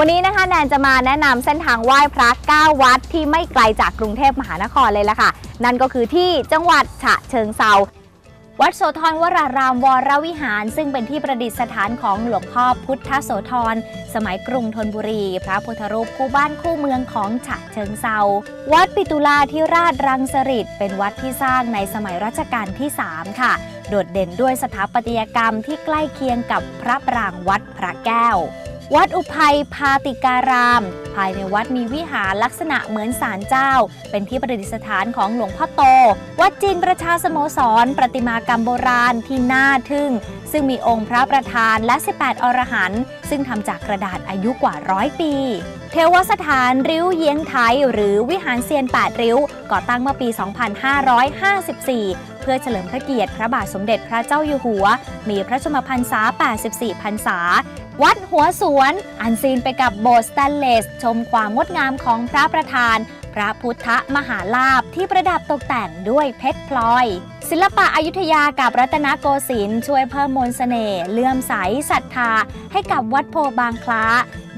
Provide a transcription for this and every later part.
วันนี้นะคะแนนจะมาแนะนำเส้นทางไหว้พระ9วัดที่ไม่ไกลจากกรุงเทพมหานครเลยล่ะค่ะ นั่นก็คือที่จังหวัดฉะเชิงเซาวัดโสธรวรารามวรวิหาร ซึ่งเป็นที่ประดิษฐานของหลวงพ่อพุทธโสธร สมัยกรุงธนบุรี พระพุทธรูปคู่บ้านคู่เมืองของฉะเชิงเซาวัดปิตุลาธิราชรังสฤษฎ์เป็นวัดที่สร้างในสมัยรัชกาลที่ 3 ค่ะ โดดเด่นด้วยสถาปัตยกรรมที่ใกล้เคียงกับพระปรางวัดพระแก้ว วัดอุภัยพาติการาม ภายในวัดมีวิหารลักษณะเหมือนศาลเจ้า เป็นที่ประดิษฐานของหลวงพ่อโต วัดจีนประชาสโมสร ประติมากรรมโบราณที่น่าทึ่ง ซึ่งมีองค์พระประธานและ 18 อรหันต์ซึ่งทำจากกระดาษอายุกว่าร้อยปี เทวสถานริ้วเยียงไทย หรือวิหารเซียน 8 ริ้ว ก่อตั้งเมื่อปี 2554 เพื่อเฉลิมพระเกียรติพระบาทสมเด็จพระเจ้าอยู่หัว มีพระชนมพรรษา 84 พรรษา วัดหัวสวน อันซีนไปกับโบสถ์สแตนเลส ชมความงดงามของพระประธาน ระพุทธมหาลาภที่ประดับตกแต่งด้วยเพชรพลอย ศิลปะอายุทยากับรัตนโกสินทร์ช่วยเพิ่มมนต์เสน่ห์เลื่อมใสศรัทธา ให้กับวัดโพบางคล้า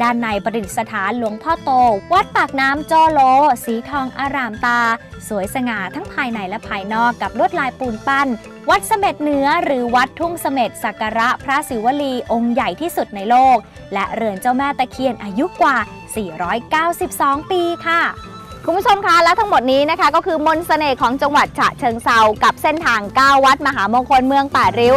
ด้านในประดิษฐานหลวงพ่อโต วัดปากน้ำจอโล สีทองอารามตา สวยสง่าทั้งภายในและภายนอกกับลวดลายปูนปั้น วัดเสม็ดเหนือหรือวัดทุ่งเสม็ดสักการะพระศิวลีองค์ใหญ่ที่สุดในโลก และเรือนเจ้าแม่ตะเคียนอายุกว่า 492 ปีค่ะ คุณผู้ชมคะและทั้งหมดนี้นะคะ ก็คือมนต์เสน่ห์ของจังหวัดฉะเชิงเซากับเส้นทาง 9 วัดมหามงคลเมืองป่าริ้ว